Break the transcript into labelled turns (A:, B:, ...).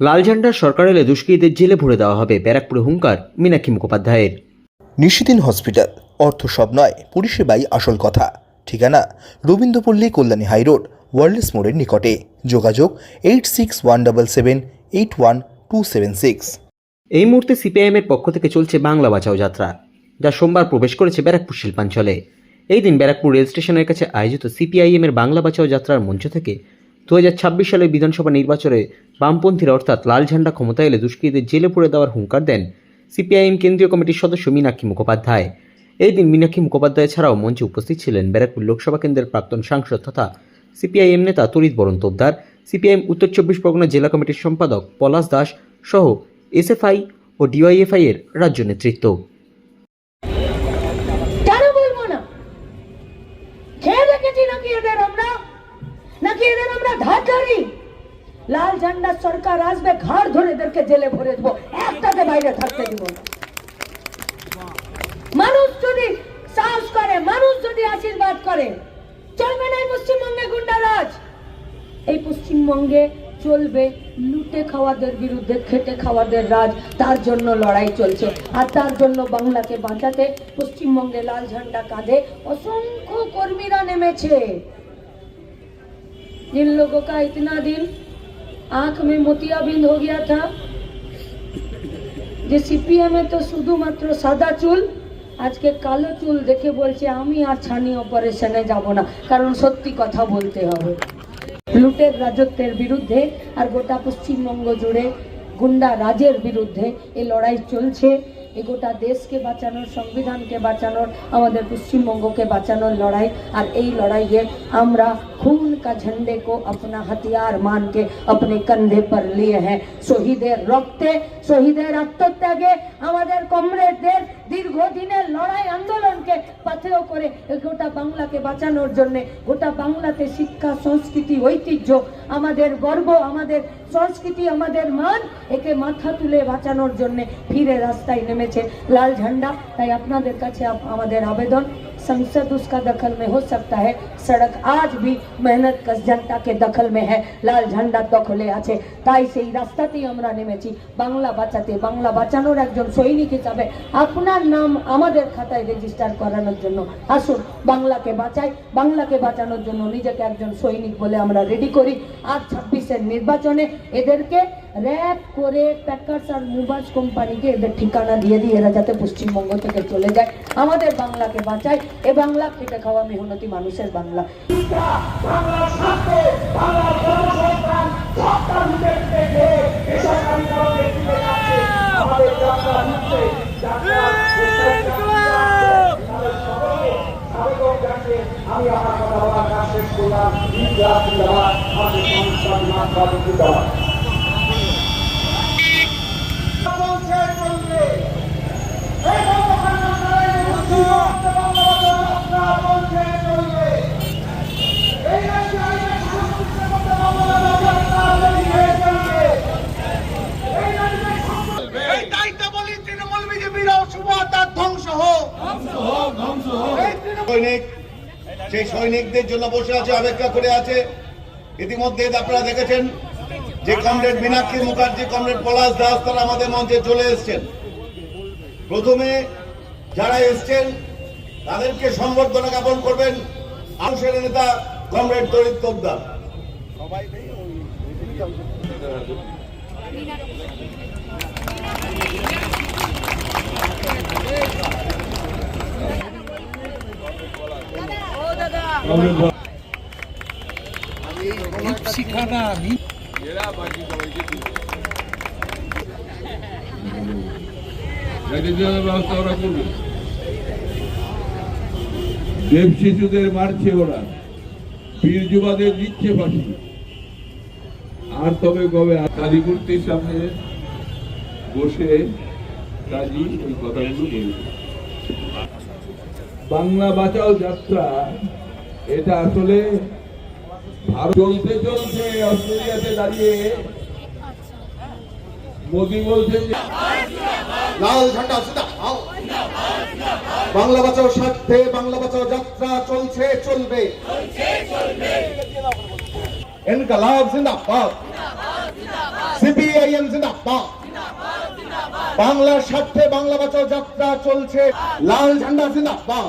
A: লাল ঝান্ডার সরকার এলে দুষ্কৃতীদের জেলে ভরে দেওয়া হবে ব্যারাকপুরে হুঙ্কার মীনাক্ষী মুখোপাধ্যায়ের।
B: নিশিদিন হসপিটাল অর্থ সব নয় পরিষেবাই আসল কথা। ঠিকানা রবীন্দ্রপল্লী কল্যাণী হাইরোড ওয়ার্ল্ডস মোড়ের নিকটে। যোগাযোগ eight six one double seven eight one two seven six.
A: এই মুহূর্তে সিপিআইএমের পক্ষ থেকে চলছে বাংলা বাঁচাও যাত্রা যা সোমবার প্রবেশ করেছে ব্যারাকপুর শিল্পাঞ্চলে। এই দিন ব্যারাকপুর রেল স্টেশনের কাছে আয়োজিত সিপিআইএমের বাংলা বাঁচাও যাত্রার মঞ্চ থেকে দু সালে বিধানসভা নির্বাচনে বামপন্থীরা অর্থাৎ লাল ঝান্ডা ক্ষমতা এলে দুষ্কৃতীদের জেলে পুরে দেওয়ার হুঙ্কার দেন সিপিআইএম কেন্দ্রীয় কমিটির সদস্য মীনাক্ষী মুখোপাধ্যায়। এই দিন মীনাক্ষী মুখোপাধ্যায় ছাড়াও মঞ্চে উপস্থিত ছিলেন ব্যারাকপুর লোকসভা কেন্দ্রের প্রাক্তন সাংসদ তথা সিপিআইএম নেতা তরিত বরণ তোপদার, সিপিআইএম উত্তর চব্বিশ পরগনা জেলা কমিটির সম্পাদক পলাশ দাস সহ এসএফআই ও ডিওয়াইএফআই এর রাজ্য নেতৃত্ব।
C: লাল ঝান্ডার সরকার আসবে ঘাড় ধরে এদেরকে জেলে ভরে দেবো একটাকে বাইরে থাকতে দিব না মানুষ যদি সাহস করে মানুষ যদি আশীর্বাদ করে চলবে না এই পশ্চিমবঙ্গে গুন্ডারাজ এই পশ্চিমবঙ্গে চলবে লুটে খাওয়াদের বিরুদ্ধে খেটে খাওয়াদের রাজ তার জন্য লড়াই চলছে আর তার জন্য বাংলাকে বাঁচাতে পশ্চিমবঙ্গে লাল ঝান্ডা কাঁধে অসংখ্য কর্মীরা নেমেছে जिन लोगों का इतना दिन આંખ મેં મોતિયાબિંદ હો ગયા થા যে এ তো শুধুমাত্র সাদা চুল আজকে কালো চুল দেখে বলছে আমি আর ছানি অপারেশনে যাব না কারণ সত্যি কথা বলতে হবে লুটের রাজত্বের বিরুদ্ধে আর গোটা পশ্চিমবঙ্গ জুড়ে গুন্ডা রাজের বিরুদ্ধে এই লড়াই চলছে এই গোটা দেশকে বাঁচানোর সংবিধানকে বাঁচানোর আমাদের পশ্চিমবঙ্গকে বাঁচানোর লড়াই আর এই লড়াইয়ে আমরা खून का झंडे को अपना हथियार मान के अपने कंधे पर लिए हैं শহীদের রক্তে শহীদের আত্মত্যাগে আমাদের কমরেডদের দীর্ঘদিনের লড়াই আন্দোলনকে পাথেয় করে গোটা বাংলাকে বাঁচানোর জন্য, গোটা বাংলাতে শিক্ষা, সংস্কৃতি, ঐতিহ্য, আমাদের গর্ব, আমাদের সংস্কৃতি, আমাদের মান একে মাথা তুলে বাঁচানোর জন্য ফিরে রাস্তায় নেমেছে লাল ঝান্ডা। তাই আপনাদের কাছে আমাদের আবেদন। संसद उसका दखल में हो सकता है सड़क आज भी मेहनत कश जनता के दखल में है লাল ঝান্ডার দখলে আছে তাই সেই রাস্তাতেই আমরা নেমেছি বাংলা বাঁচাতে বাংলা বাঁচানোর একজন সৈনিক হিসাবে আপনার নাম আমাদের খাতায় রেজিস্টার করানোর জন্য আসুন বাংলাকে বাঁচাই বাংলাকে বাঁচানোর জন্য নিজেকে একজন সৈনিক বলে আমরা রেডি করি আর ছাব্বিশের নির্বাচনে এদেরকে র্যাপ করে প্যাকার্স আর মুবাজ কোম্পানিকে এদের ঠিকানা দিয়ে দিয়ে এরা যাতে পশ্চিমবঙ্গ থেকে চলে যায় আমাদের বাংলাকে বাঁচায়। এ বাংলা খেটে খাওয়া মেহনতি মানুষের বাংলা।
D: এই
E: সেই সৈনিকদের জন্য বসে আছে, অপেক্ষা করে আছে। ইতিমধ্যে আপনারা দেখেছেন যে কমরেড মীনাক্ষী মুখার্জি, কমরেড পলাশ দাস, তারা আমাদের মঞ্চে চলে এসেছেন। প্রথমে যারা এসছেন, তাদেরকে সম্বর্ধনা জ্ঞাপন করবেন মানুষের নেতা কমরেড তরিত তোপদার।
F: ম্যানেজারের দেব শিশুদের মারছে ওরা। পীর যুবাদের দিচ্ছে ফাঁসি। আর তবে কবে কালীমূর্তির সামনে বসে কাজী এই কথাগুলো বাংলা বাঁচাও যাত্রা এটা আসলে চলতে চলতে অস্ট্রেলিয়াতে দাঁড়িয়ে বলছেন
E: লাল ঝান্ডা বাংলা বাঁচাও স্বার্থে, বাংলা বাঁচাও যাত্রা, চলছে, চলবে।
D: সিপিআইএম বাংলার স্বার্থে বাংলা বাঁচাও যাত্রা, চলছে। লাল ঝান্ডা জিন্দাবাদ।